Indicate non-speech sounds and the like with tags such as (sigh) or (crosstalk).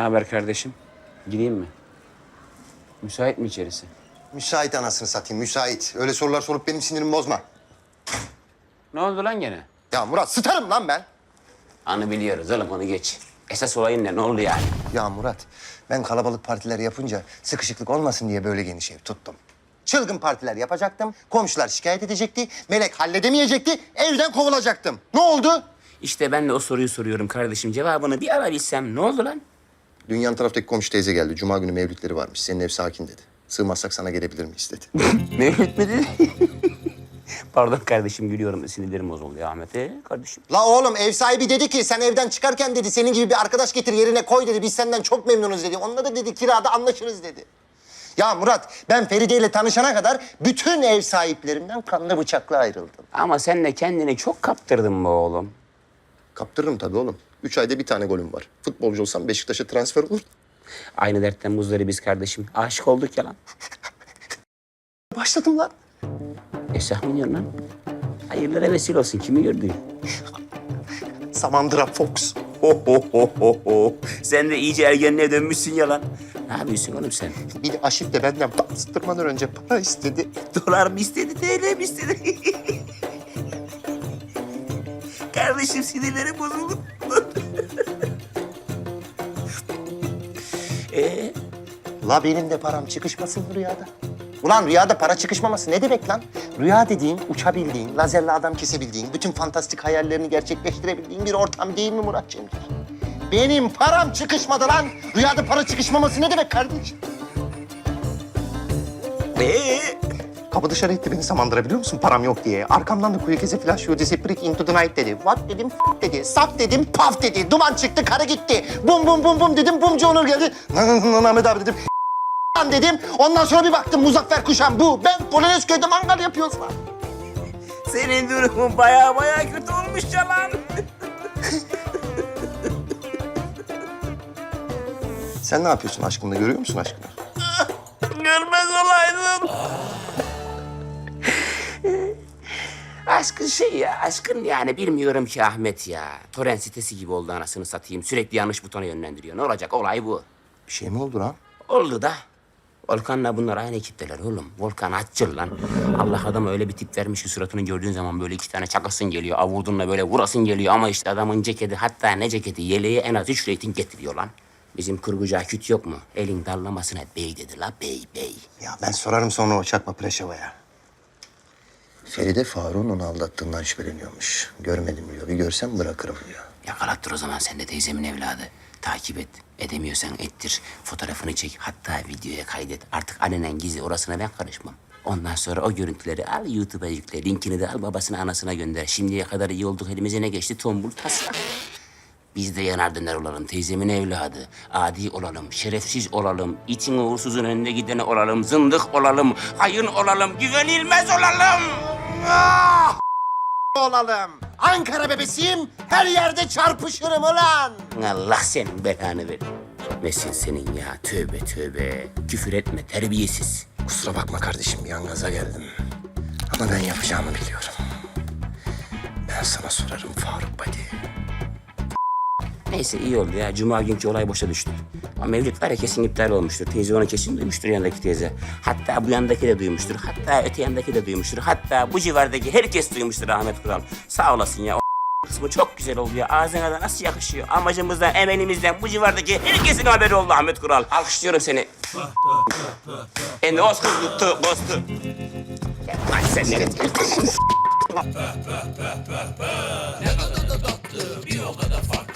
Ne haber kardeşim? Gireyim mi? Müsait mi içerisi? Müsait anasını satayım, müsait. Öyle sorular sorup benim sinirimi bozma. Ne oldu lan gene? Ya Murat, sıtarım lan ben. Anı biliyoruz oğlum onu geç. Esas olayın ne? Ne oldu yani? Ya Murat, ben kalabalık partiler yapınca sıkışıklık olmasın diye böyle geniş ev tuttum. Çılgın partiler yapacaktım, komşular şikayet edecekti, Melek halledemeyecekti, evden kovulacaktım. Ne oldu? İşte ben de o soruyu soruyorum kardeşim. Cevabını bir ara bilsem ne oldu lan? Dünyanın taraftaki komşu teyze geldi. Cuma günü mevlütleri varmış. Senin ev sakin dedi. Sığmazsak sana gelebilir miyiz dedi. (laughs) Mevlüt mü dedi? (laughs) Pardon kardeşim gülüyorum. Sinirlerim bozuldu ya Ahmet. Ee, kardeşim. La oğlum ev sahibi dedi ki sen evden çıkarken dedi senin gibi bir arkadaş getir yerine koy dedi. Biz senden çok memnunuz dedi. Onunla da dedi kirada anlaşırız dedi. Ya Murat ben Feride ile tanışana kadar bütün ev sahiplerinden kanlı bıçakla ayrıldım. Ama sen de kendini çok kaptırdın be oğlum. Kaptırırım tabii oğlum. Üç ayda bir tane golüm var. Futbolcu olsam Beşiktaş'a transfer olur. Aynı dertten muzları biz kardeşim. Aşık olduk ya lan. (laughs) Başladım lan. Esah mı diyorsun lan? Hayırlara vesile olsun. Kimi gördün? Samandıra Fox. Ho ho ho ho ho. Sen de iyice ergenliğe dönmüşsün ya lan. Ne yapıyorsun oğlum sen? Bir de Aşif de benden bastırmadan önce para istedi. Dolar mı istedi, TL mi istedi? (laughs) Kardeşim sinirlerim bozuldu. (laughs) ee, La benim de param çıkışmasın rüyada? Ulan rüyada para çıkışmaması ne demek lan? Rüya dediğin, uçabildiğin, lazerle adam kesebildiğin, bütün fantastik hayallerini gerçekleştirebildiğin bir ortam değil mi Murat Cemcir? Benim param çıkışmadı lan. Rüyada para çıkışmaması ne demek kardeşim? ee? Kapı dışarı etti beni Samandıra biliyor musun? Param yok diye. Arkamdan da kuyu keze flash you disappearing into the night dedi. What dedim, f- dedi. Saf dedim, paf dedi. Duman çıktı, kara gitti. Bum bum bum bum dedim, bumcu Onur geldi. Ahmet abi dedim. (laughs) Lan dedim. Ondan sonra bir baktım Muzaffer Kuşan bu. Ben Polonezköy'de mangal yapıyoruz lan. Senin durumun baya baya kötü olmuş ya lan. Sen ne yapıyorsun aşkınla? Görüyor musun aşkını? Görmez olaydın. Aşkın şey ya, aşkın yani bilmiyorum ki Ahmet ya. Torrent sitesi gibi oldu anasını satayım. Sürekli yanlış butona yönlendiriyor. Ne olacak? Olay bu. Bir şey mi oldu lan? Oldu da. Volkan'la bunlar aynı ekipteler oğlum. Volkan açıl lan. Allah adama öyle bir tip vermiş ki suratını gördüğün zaman böyle iki tane çakasın geliyor. Avurdunla böyle vurasın geliyor ama işte adamın ceketi hatta ne ceketi yeleği en az üç reyting getiriyor lan. Bizim kurgucu Aküt yok mu? Elin dallamasına bey dedi la bey bey. Ya ben sorarım sonra o çakma Preşeva'ya. Feride Faruk'un onu aldattığından şüpheleniyormuş. Görmedim diyor. Bir görsem bırakırım diyor. Yakalattır o zaman sen de teyzemin evladı. Takip et. Edemiyorsan ettir. Fotoğrafını çek. Hatta videoya kaydet. Artık annenen gizli orasına ben karışmam. Ondan sonra o görüntüleri al YouTube'a yükle. Linkini de al babasına anasına gönder. Şimdiye kadar iyi olduk elimize ne geçti? Tombul taslak. Biz de yanar döner olalım teyzemin evladı. Adi olalım, şerefsiz olalım, itin uğursuzun önünde gideni olalım, zındık olalım, hayın olalım, güvenilmez olalım. Ah! Olalım. Ankara bebesiyim. Her yerde çarpışırım ulan. Allah senin belanı ver. Nesin senin ya? Tövbe tövbe. Küfür etme terbiyesiz. Kusura bakma kardeşim bir an gaza geldim. Ama ben yapacağımı biliyorum. Ben sana sorarım Faruk Badi. Neyse iyi oldu ya. Cuma günkü olay boşa düştü. Ama Mevlüt var ya kesin iptal olmuştur. Teyze onu kesin duymuştur yanındaki teyze. Hatta bu yandaki de duymuştur. Hatta öte yandaki de duymuştur. Hatta bu civardaki herkes duymuştur Ahmet Kural. Sağ olasın ya. O (laughs) kısmı çok güzel oldu ya. Ağzına da nasıl yakışıyor. Amacımızdan, emelimizden bu civardaki herkesin haberi oldu Ahmet Kural. Alkışlıyorum seni. (laughs) And Oscar tuttu, bostu. Ya lan sen nereye (laughs) Ne kadar da tatlı bir o kadar farklı